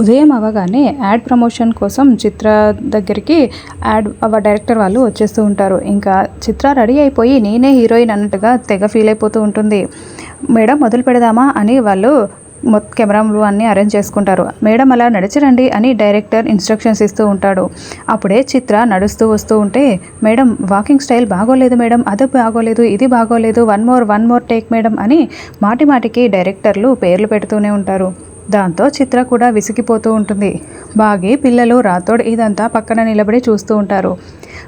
ఉదయం అవ్వగానే add promotion కోసం చిత్ర దగ్గరికి యాడ్ అవ డైరెక్టర్ వాళ్ళు వచ్చేస్తూ ఉంటారు. ఇంకా చిత్ర రెడీ అయిపోయి నేనే హీరోయిన్ అన్నట్టుగా తెగ ఫీల్ అయిపోతూ ఉంటుంది. మేడం మొదలు పెడదామా? అని వాళ్ళు మొత్తం కెమెరాలు అన్నీ అరేంజ్ చేసుకుంటారు. మేడం అలా నడిచిరండి అని డైరెక్టర్ ఇన్స్ట్రక్షన్స్ ఇస్తూ ఉంటాడు. అప్పుడే చిత్ర నడుస్తూ వస్తూ ఉంటే మేడం వాకింగ్ స్టైల్ బాగోలేదు మేడం అది బాగోలేదు ఇది బాగోలేదు one more one more take madam అని మాటి మాటికి డైరెక్టర్లు పేర్లు పెడుతూనే ఉంటారు. దాంతో చిత్ర కూడా విసిగిపోతూ ఉంటుంది. బాగి పిల్లలు రాతోడ్ ఇదంతా పక్కన నిలబడి చూస్తూ ఉంటారు.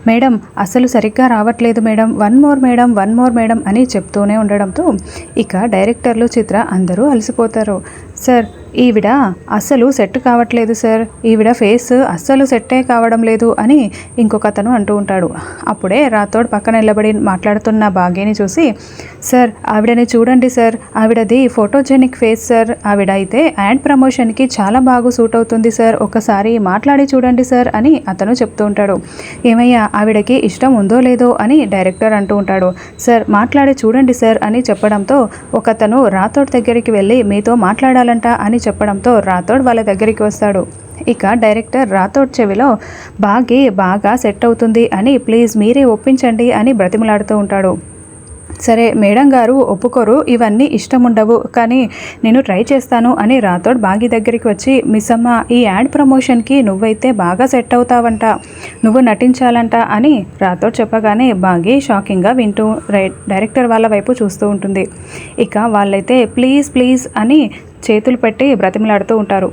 మేడం అసలు సరిగ్గా రావట్లేదు madam. One more madam one more madam అని చెప్తూనే ఉండడంతో ఇక డైరెక్టర్లు చిత్ర అందరూ అలసిపోతారు. సార్ ఈవిడ అస్సలు సెట్ కావట్లేదు సార్. ఈవిడ ఫేస్ అస్సలు సెట్టే కావడం లేదు అని ఇంకొక అతను అంటూ ఉంటాడు. అప్పుడే రాతోడ్ పక్కన నిలబడి మాట్లాడుతున్న భాగ్యని చూసి సార్ ఆవిడని చూడండి సార్. ఆవిడది ఫోటోజెనిక్ ఫేస్ సార్. ఆవిడ అయితే యాడ్ ప్రమోషన్కి చాలా బాగా సూట్ అవుతుంది సార్. ఒక ఒకసారి మాట్లాడి చూడండి సార్ అని అతను చెప్తూ ఉంటాడు. ఏమయ్యా ఆవిడకి ఇష్టం ఉందో లేదో అని డైరెక్టర్ అంటూ ఉంటాడు. సార్ మాట్లాడి చూడండి సార్ అని చెప్పడంతో ఒకతను రాథోడ్ దగ్గరికి వెళ్ళి మీతో మాట్లాడాలంట అని చెప్పడంతో రాథోడ్ వాళ్ళ దగ్గరికి వస్తాడు. ఇక డైరెక్టర్ రాథోడ్ చెవిలో బాగి బాగా సెట్ అవుతుంది అని ప్లీజ్ మీరే ఒప్పించండి అని బ్రతిమలాడుతూ ఉంటాడు. సరే మేడం గారు ఒప్పుకోరు ఇవన్నీ ఇష్టం ఉండవు కానీ నేను ట్రై చేస్తాను అని రాతోడ్ బాగి దగ్గరికి వచ్చి మిస్సమ్మ ఈ యాడ్ ప్రమోషన్కి నువ్వైతే బాగా సెట్ అవుతావంట నువ్వు నటించాలంట అని రాథోడ్ చెప్పగానే బాగి షాకింగ్గా వింటూ డైరెక్టర్ వాళ్ళ వైపు చూస్తూ ఉంటుంది. ఇక వాళ్ళైతే ప్లీజ్ ప్లీజ్ అని చేతులు పెట్టి బ్రతిమలాడుతూ ఉంటారు.